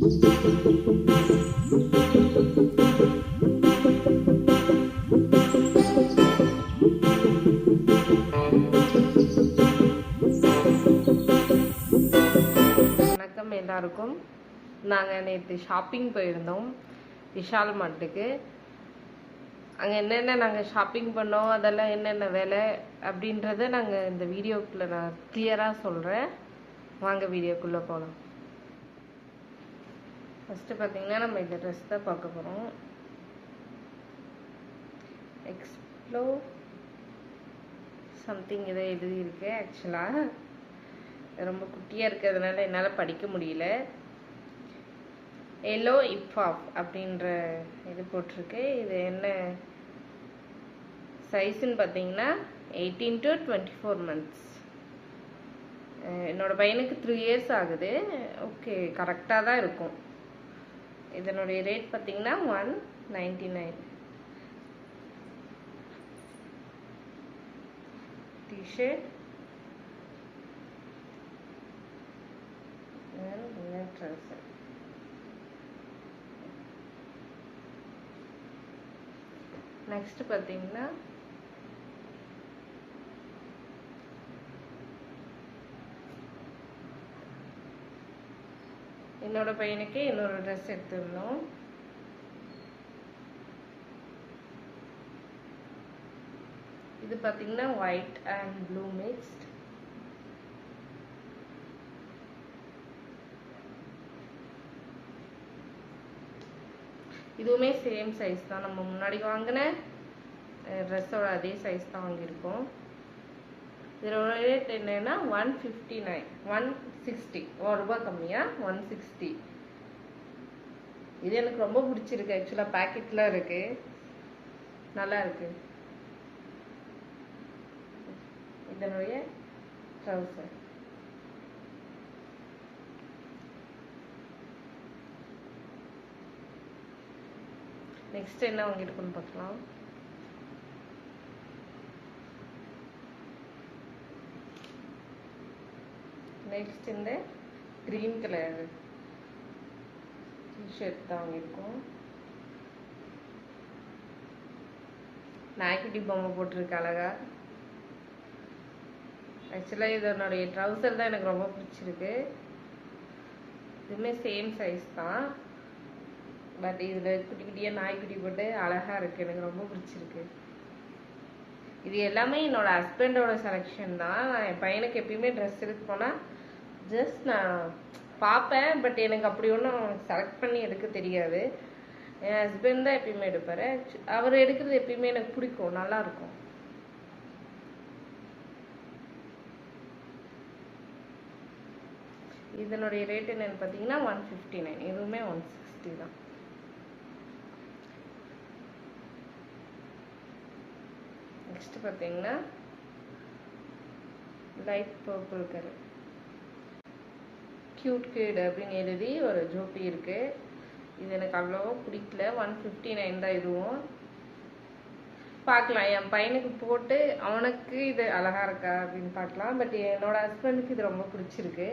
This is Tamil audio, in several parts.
வணக்கம் எல்லாருக்கும். நாங்கள் நேற்று ஷாப்பிங் போயிருந்தோம். விஷால் மாட்டுக்கு. அங்கே என்னென்ன நாங்கள் ஷாப்பிங் பண்ணோம் அதெல்லாம் என்னென்ன வேலை அப்படின்றத நாங்கள் இந்த வீடியோக்குள்ளே நான் கிளியராக சொல்கிறேன் வாங்க வீடியோக்குள்ளே போகலாம் ஃபஸ்ட்டு பார்த்தீங்கன்னா நம்ம இந்த ட்ரெஸ் தான் பார்க்க போகிறோம் எக்ஸ்ப்ளோ சம்திங் இதை எழுதியிருக்கு ஆக்சுவலாக ரொம்ப குட்டியாக இருக்கிறதுனால என்னால் படிக்க முடியல. எல்லோ இப்ஃபாப் அப்படின்ற இது போட்டிருக்கு. இது என்ன சைஸுன்னு பார்த்தீங்கன்னா eighteen to twenty four months என்னோடய பையனுக்கு த்ரீ இயர்ஸ் ஆகுது. ஓகே கரெக்டாக தான் இருக்கும். இதனுடைய ரேட் பார்த்தீங்கன்னா one ninety nine T-shirt and next பார்த்தீங்கன்னா என்னோட பையனுக்கு இன்னொரு ட்ரெஸ் எடுத்துருந்தோம் இது பார்த்தீங்கன்னா ஒயிட் அண்ட் ப்ளூ மிக்ஸ்ட் இதுவுமே சேம் சைஸ் தான். நம்ம முன்னாடி வாங்கின ட்ரெஸ்ஸோட அதே சைஸ் தான் வாங்கியிருக்கோம். இதோட ரேட் என்னன்னா one fifty nine one sixty ஒரு ரூபா கம்மியாக ஒன் சிக்ஸ்டி இது எனக்கு ரொம்ப பிடிச்சிருக்கு. ஆக்சுவலாக பேக்கெட்டில் இருக்கு. நல்லா இருக்கு. இதனுடைய ட்ரௌசர் நெக்ஸ்ட் என்ன வாங்கியிருக்குன்னு பார்க்கலாம்? நெக்ஸ்ட் இந்த க்ரீன் கலர் டிஷர்ட் தான் வாங்கியிருக்கோம். நாய்க்குட்டி பொம்மை போட்டிருக்கு அழகா. ஆக்சுவலாக இதனுடைய ட்ரௌசர் தான் எனக்கு ரொம்ப பிடிச்சிருக்கு. இதுவுமே சேம் சைஸ் தான். பட் இதில் குட்டி குட்டியாக நாய்க்குட்டி போட்டு அழகாக இருக்குது எனக்கு ரொம்ப பிடிச்சிருக்கு. இது எல்லாமே என்னோட ஹஸ்பண்டோட செலெக்ஷன் தான். நான் என் பையனுக்கு எப்பயுமே ட்ரெஸ் எடுத்து போனால் ஜஸ்ட் நான் பார்ப்பேன் பட் எனக்கு அப்படி ஒன்றும் செலக்ட் பண்ணி எடுக்க தெரியாது. என் ஹஸ்பண்ட் தான் எப்பயுமே எடுப்பார். அவர் எடுக்கிறது எப்பயுமே எனக்கு பிடிக்கும் நல்லா இருக்கும். இதனுடைய ரேட் என்னன்னு பார்த்தீங்கன்னா ஒன் ஃபிஃப்டி நைன் இதுவுமே ஒன் சிக்ஸ்டி தான். நெக்ஸ்ட் பார்த்தீங்கன்னா light purple colour cute kid அப்படின்னு எழுதி ஒரு ஜோப்பி இருக்கு. இது எனக்கு அவ்வளோவா பிடிக்கல. ஒன் ஃபிஃப்டி நைன் தான் இதுவும். பார்க்கலாம். என் பையனுக்கு போட்டு அவனுக்கு இது அழகா இருக்கா அப்படின்னு பார்க்கலாம். பட் என்னோட ஹஸ்பண்டுக்கு இது ரொம்ப பிடிச்சிருக்கு.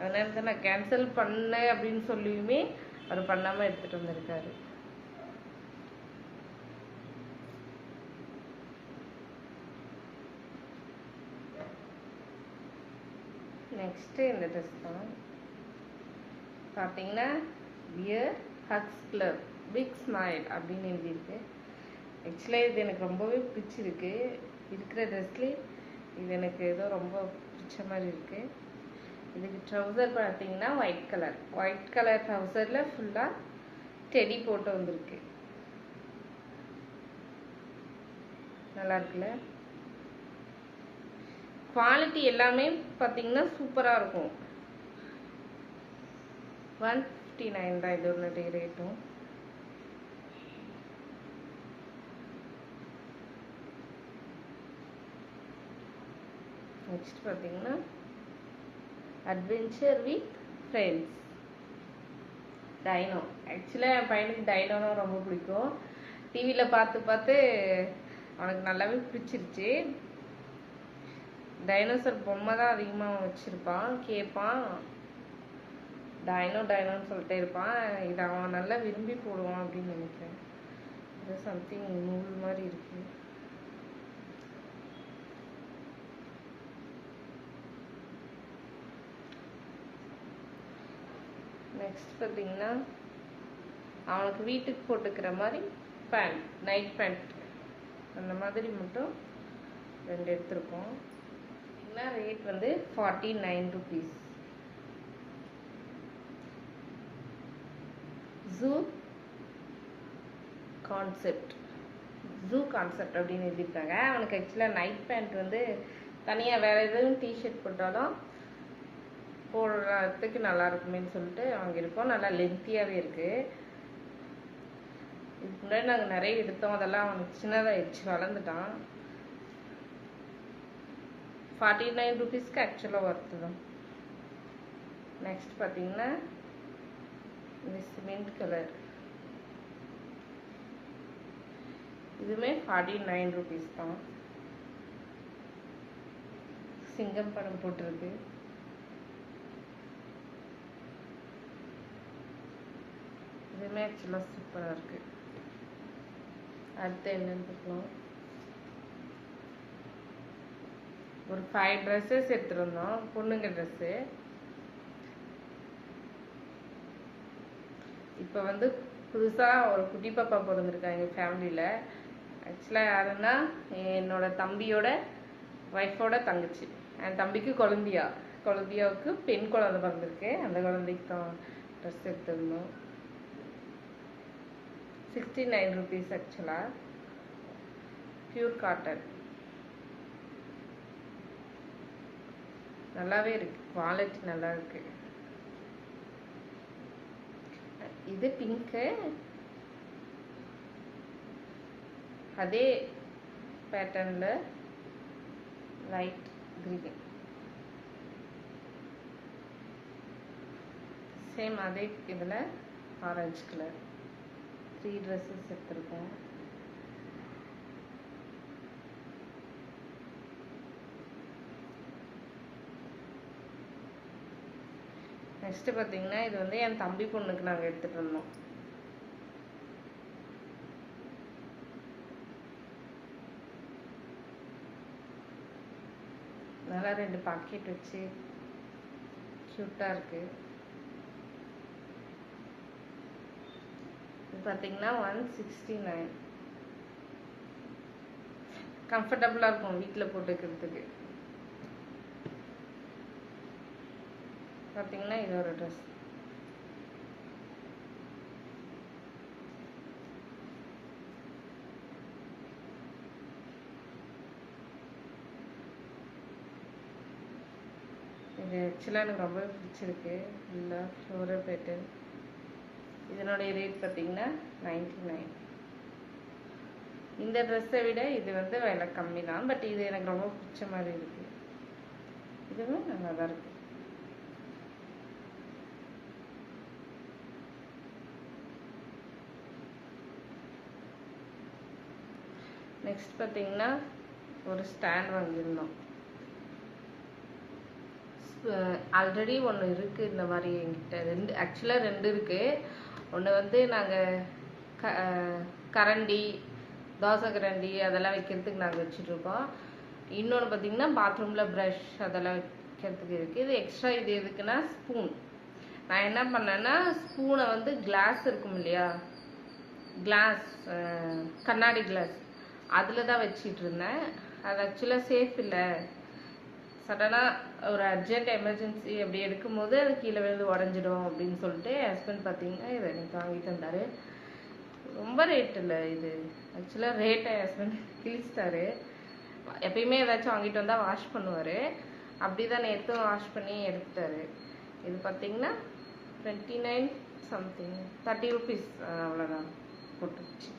அதனால தான் நான் கேன்சல் பண்ணேன் அப்படின்னு சொல்லியுமே அவர் பண்ணாமல் எடுத்துகிட்டு வந்திருக்காரு. நெக்ஸ்ட்டு இந்த ட்ரெஸ் தான். பார்த்தீங்கன்னா bear hugs club big smile அப்படின்னு எழுதியிருக்கு. ஆக்சுவலாக இது எனக்கு ரொம்பவே பிடிச்சிருக்கு. இருக்கிற ட்ரெஸ்லேயே இது எனக்கு ஏதோ ரொம்ப பிடிச்ச மாதிரி இருக்குது இதுக்கு ட்ரௌசர் பார்த்தீங்கன்னா ஒயிட் கலர் ஒயிட் கலர் ட்ரௌசரில் ஃபுல்லாக டெடி போட்டு வந்திருக்கு. நல்லா இருக்குல்ல? குவாலிட்டி எல்லாமே பார்த்தீங்கன்னா சூப்பராக இருக்கும். ஒன் ஃபிஃப்டி நைன் தான் இதோட ரேட்டும் நெக்ஸ்ட் பார்த்தீங்கன்னா அட்வென்ச்சர் வித் ஃப்ரெண்ட்ஸ் டைனோ ஆக்சுவலாக என் பையனுக்கு டைனோனா ரொம்ப பிடிக்கும். டிவியில் பார்த்து பார்த்து அவனுக்கு நல்லாவே பிடிச்சிருச்சு. டைனோசர் பொம்மை தான் அதிகமாக வச்சுருப்பான் கேட்பான் டைனோ டைனோன்னு சொல்லிட்டே இருப்பான். இதை அவன் நல்லா விரும்பி போடுவான் அப்படின்னு நினைக்கிறேன். இது சம்திங் நூல் மாதிரி இருக்கு. நெக்ஸ்ட் பார்த்தீங்கன்னா அவனுக்கு வீட்டுக்கு போட்டுக்கிற மாதிரி பேண்ட் நைட் பேண்ட் அந்த மாதிரி மட்டும் ரெண்டு எடுத்திருக்கோம். என்ன ரேட் வந்து forty nine rupees zoo concept zoo concept அப்படின்னு எழுதியிருக்காங்க. அவனுக்கு ஆக்சுவலாக நைட் பேண்ட் வந்து தனியாக வேறு எதுவும் டிஷர்ட் போட்டாலும் போடுறதுக்கு நல்லா இருக்குமேன்னு சொல்லிட்டு வாங்கியிருக்கோம். நல்லா லென்த்தியாகவே இருக்குது இதுக்கு முன்னாடி நாங்கள் நிறைய எடுத்தோம். அதெல்லாம் அவனுக்கு சின்னதாகிடுச்சு வளர்ந்துட்டான். ஃபார்ட்டி நைன் ருபீஸ்க்கு ஆக்சுவலாக ஒர்த்து தான். நெக்ஸ்ட் பார்த்தீங்கன்னா இந்த சிமெண்ட் கலர் இதுவுமே ஃபார்ட்டி நைன் ருபீஸ் தான். சிங்கம் படம் போட்டிருக்கு. இதுவுமே ஆக்சுவலாக சூப்பராக இருக்குது அடுத்து என்னன்னு பார்க்கலாம். ஒரு ஃபைவ் ட்ரெஸ்ஸஸ் எடுத்துருந்தோம். பொண்ணுங்க ட்ரெஸ்ஸு இப்போ வந்து புதுசாக ஒரு குட்டி பாப்பா பிறந்திருக்கா எங்கள் ஃபேமிலியில் ஆக்சுவலாக யாருன்னா என்னோட தம்பியோட ஒய்ஃபோட தங்கச்சி. என் தம்பிக்கு கொலம்பியா கொலம்பியாவுக்கு பெண் குழந்தை பிறந்திருக்கு. அந்த குழந்தைக்கு தான் ட்ரெஸ் எடுத்திருந்தோம். சிக்ஸ்டி நைன் ருபீஸ் ஆக்சுவலாக பியூர் காட்டன் நல்லாவே இருக்கு. குவாலிட்டி நல்லா இருக்கு. இது பிங்க்கு அதே பேட்டர்னில் லைட் க்ரீன் சேம் அதே இதில் ஆரஞ்சு கலர் த்ரீ ட்ரெஸ்ஸஸ் எடுத்துருக்கோம். நெக்ஸ்ட் பார்த்தீங்கன்னா இது வந்து என் தம்பி பொண்ணுக்கு நாங்கள் எடுத்துட்டு இருந்தோம் நல்லா ரெண்டு பாக்கெட் வச்சு க்யூட்டாக இருக்கு. இது பார்த்தீங்கன்னா ஒன் சிக்ஸ்டி நைன் கம்ஃபர்டபுளாக இருக்கும் வீட்டில் போட்டுக்கிறதுக்கு. பார்த்தீங்கன்னா இது ஒரு ட்ரெஸ் இது ஆக்சுவலாக எனக்கு ரொம்ப பிடிச்சிருக்கு. இல்லை ஃப்ளோரல் பேட்டர்ன் இதனுடைய ரேட் பார்த்தீங்கன்னா நைன்டி நைன் இந்த ட்ரெஸ்ஸை விட இது வந்து விலை கம்மி தான். பட் இது எனக்கு ரொம்ப பிடிச்ச மாதிரி இருக்குது இதுவும் நல்லா தான் இருக்குது நெக்ஸ்ட் பார்த்தீங்கன்னா ஒரு ஸ்டாண்ட் வாங்கியிருந்தோம். ஆல்ரெடி ஒன்று இருக்குது இந்த மாதிரி எங்கிட்ட ரெண்டு ஆக்சுவலாக ரெண்டு இருக்குது ஒன்று வந்து நாங்கள் க கரண்டி தோசை கரண்டி அதெல்லாம் வைக்கிறதுக்கு நாங்கள் வச்சுட்ருக்கோம் இன்னொன்று பார்த்தீங்கன்னா பாத்ரூமில் ப்ரஷ் அதெல்லாம் வைக்கிறதுக்கு இருக்குது இது எக்ஸ்ட்ரா இது எதுக்குன்னா ஸ்பூன் நான் என்ன பண்ணேன்னா ஸ்பூனை வந்து கிளாஸ் இருக்கும் இல்லையா? கிளாஸ் கண்ணாடி கிளாஸ் அதில் தான் வச்சிட்டு இருந்தேன் அது ஆக்சுவலாக சேஃப் இல்லை சடனாக ஒரு அர்ஜென்ட் எமர்ஜென்சி அப்படி எடுக்கும்போது அது கீழே விழுந்து உடஞ்சிடும் அப்படின்னு சொல்லிட்டு ஹஸ்பண்ட் பார்த்தீங்கன்னா இதை எனக்கு வாங்கி தந்தார் ரொம்ப ரேட் இல்லை இது. ஆக்சுவலாக ரேட்டை ஹஸ்பண்ட் கிழிச்சிட்டாரு. எப்பயுமே ஏதாச்சும் வாங்கிட்டு வந்தால் வாஷ் பண்ணுவார். அப்படி தான் நேற்றும் வாஷ் பண்ணி எடுத்துட்டாரு. இது பார்த்தீங்கன்னா twenty nine something thirty rupees அவ்வளோதான் போட்டுருச்சு.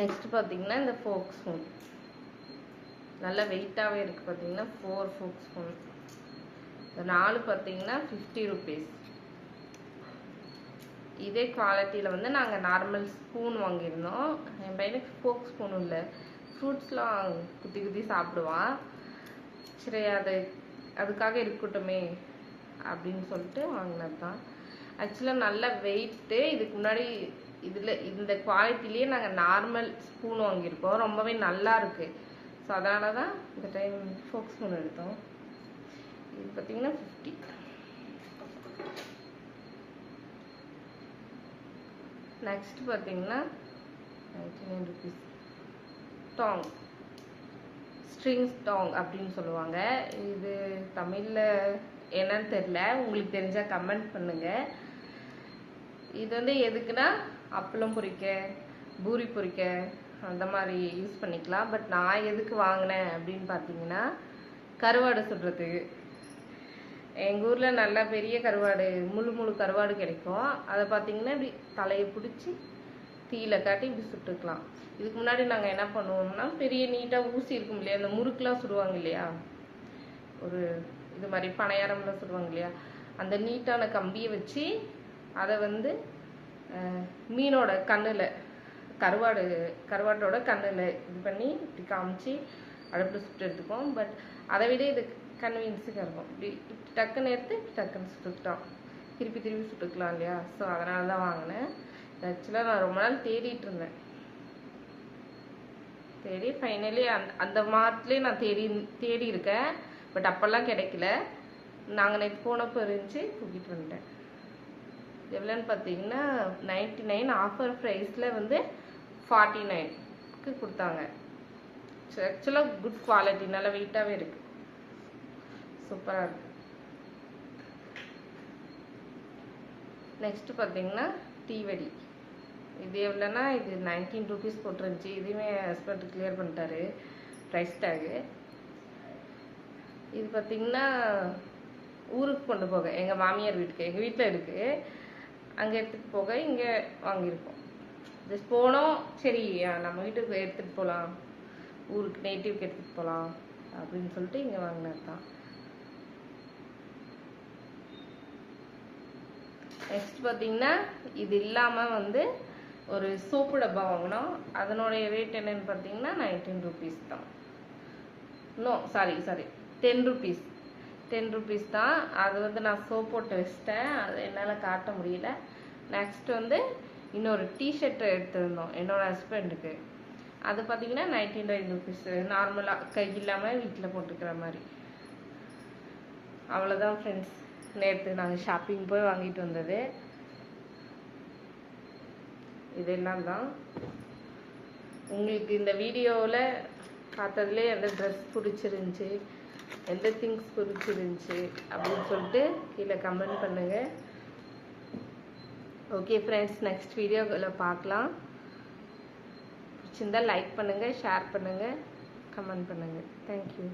நெக்ஸ்ட் பார்த்தீங்கன்னா இந்த ஃபோக் ஸ்பூன் நல்ல வெயிட்டாகவே இருக்குது பார்த்தீங்கன்னா ஃபோர் ஃபோக் ஸ்பூன் இந்த நாலு பார்த்தீங்கன்னா ஃபிஃப்டி ருபீஸ் இதே குவாலிட்டியில் வந்து நாங்கள் நார்மல் ஸ்பூன் வாங்கியிருந்தோம். என் பையனுக்கு ஃபோக் ஸ்பூன் இல்லை. ஃப்ரூட்ஸ்லாம் குத்தி குத்தி சாப்பிடுவான். சரி அது அதுக்காக இருக்கட்டுமே அப்படின்னு சொல்லிட்டு வாங்கினது தான் ஆக்சுவலாக நல்ல வெயிட்டு இதுக்கு முன்னாடி இதில் இந்த குவாலிட்டிலேயே நாங்கள் நார்மல் ஸ்பூன் வாங்கியிருக்கோம். ரொம்பவே நல்லா இருக்கு. ஸோ அதனால தான் இந்த டைம் ஃபோக் ஸ்பூன் எடுத்தோம். இது பார்த்தீங்கன்னா ஃபிஃப்டி நெக்ஸ்ட் பார்த்தீங்கன்னா நைன்டி நைன் ருபீஸ் டாங் ஸ்ட்ரிங்ஸ் டாங் அப்படின்னு சொல்லுவாங்க. இது தமிழில் என்னன்னு தெரில உங்களுக்கு தெரிஞ்சால் கமெண்ட் பண்ணுங்கள் இது வந்து எதுக்குன்னா அப்பளம் பொரிக்க பூரி பொரிக்க அந்த மாதிரி யூஸ் பண்ணிக்கலாம். பட் நான் எதுக்கு வாங்கினேன் அப்படின்னு பார்த்தீங்கன்னா கருவாடு சுடுறதுக்கு எங்கள் ஊரில் நல்லா பெரிய கருவாடு முழு முழு கருவாடு கிடைக்கும். அதை பார்த்தீங்கன்னா இப்படி தலையை பிடிச்சி தீயில காட்டி இப்படி சுட்டுக்கலாம். இதுக்கு முன்னாடி நாங்கள் என்ன பண்ணுவோம்னா பெரிய நீட்டாக ஊசி இருக்கும் இல்லையா அந்த முறுக்கெலாம் சுடுவாங்க இல்லையா? ஒரு இது மாதிரி பனையாரம்லாம் சுடுவாங்க இல்லையா? அந்த நீட்டான கம்பியை வச்சு அதை வந்து மீனோட கண்ணில் கருவாடு கருவாட்டோட கண்ணில் இது பண்ணி இப்படி காமிச்சு அடுப்பில் சுட்டு எடுத்துப்போம் பட் அதை விட இது கன்வீனியன்ஸுக்காக இருக்கும். இப்படி இப்படி டக்குன்னு எடுத்து இப்படி டக்குன்னு சுட்டுக்கிட்டோம். திருப்பி திருப்பி சுட்டுக்கலாம் இல்லையா? ஸோ அதனால தான் வாங்கினேன். ஆக்சுவலாக நான் ரொம்ப நாள் தேடிட்டு இருந்தேன். தேடி ஃபைனலி அந்த அந்த மாதத்துலேயே நான் தேடி தேடி இருக்கேன் பட் அப்போல்லாம் கிடைக்கல. நாங்கள் நேற்று போனப்போ இருந்துச்சு தூக்கிட்டு வந்துட்டேன். எவ்வளோன்னு பார்த்தீங்கன்னா நைன்ட்டி நைன் ஆஃபர் ப்ரைஸில் வந்து ஃபார்ட்டி நைனுக்கு கொடுத்தாங்க. ஆக்சுவலாக குட் குவாலிட்டி நல்ல வெயிட்டாகவே இருக்கு. சூப்பராக இருக்கு. நெக்ஸ்ட்டு பார்த்தீங்கன்னா டீவெடி இது எவ்வளோன்னா இது நைன்டீன் ருபீஸ் போட்டுருந்துச்சு. இதுவுமே ஹஸ்பண்ட் கிளியர் பண்ணிட்டாரு. ப்ரைஸ் டேகு இது பார்த்தீங்கன்னா ஊருக்கு கொண்டு போக. எங்கள் மாமியார் வீட்டுக்கு. எங்கள் வீட்டில் இருக்குது அங்கே எடுத்துகிட்டு போக இங்கே வாங்கியிருக்கோம். ஜஸ்ட் போனோம். சரி நம்ம வீட்டுக்கு எடுத்துகிட்டு போகலாம் ஊருக்கு நேட்டிவ்க்கு எடுத்துகிட்டு போகலாம் அப்படின்னு சொல்லிட்டு இங்கே வாங்கினது தான். நெக்ஸ்ட் பார்த்தீங்கன்னா இது இல்லாமல் வந்து ஒரு சோப்பு டப்பா வாங்கினோம். அதனுடைய ரேட் என்னன்னு பார்த்தீங்கன்னா நைன்டீன் ருபீஸ் தான். No sorry sorry ten rupees ten rupees தான். அது வந்து நான் சோப் போட்டு வச்சிட்டேன். அது என்னால் காட்ட முடியல. நெக்ஸ்ட் வந்து இன்னொரு டிஷர்ட் எடுத்திருந்தோம் என்னோட ஹஸ்பண்டுக்கு அது பார்த்தீங்கன்னா நைன்டி நைன் ருபீஸ் நார்மலாக கை இல்லாமல் வீட்டில் போட்டுக்கிற மாதிரி. அவ்வளோதான் ஃப்ரெண்ட்ஸ் நேற்று நாங்கள் ஷாப்பிங் போய் வாங்கிட்டு வந்தது. இதெல்லாம் தான். உங்களுக்கு இந்த வீடியோவில் பார்த்ததுலேயே எந்த ட்ரெஸ் பிடிச்சிருந்துச்சி? எந்த திங்ஸ் பிடிச்சிருந்துச்சி அப்படின்னு சொல்லிட்டு கீழே கமெண்ட் பண்ணுங்கள் ஓகே ஃப்ரெண்ட்ஸ் நெக்ஸ்ட் வீடியோவில் பார்க்கலாம். பிடிச்சிருந்தா லைக் பண்ணுங்கள் ஷேர் பண்ணுங்கள் கமெண்ட் பண்ணுங்கள் தேங்க்யூ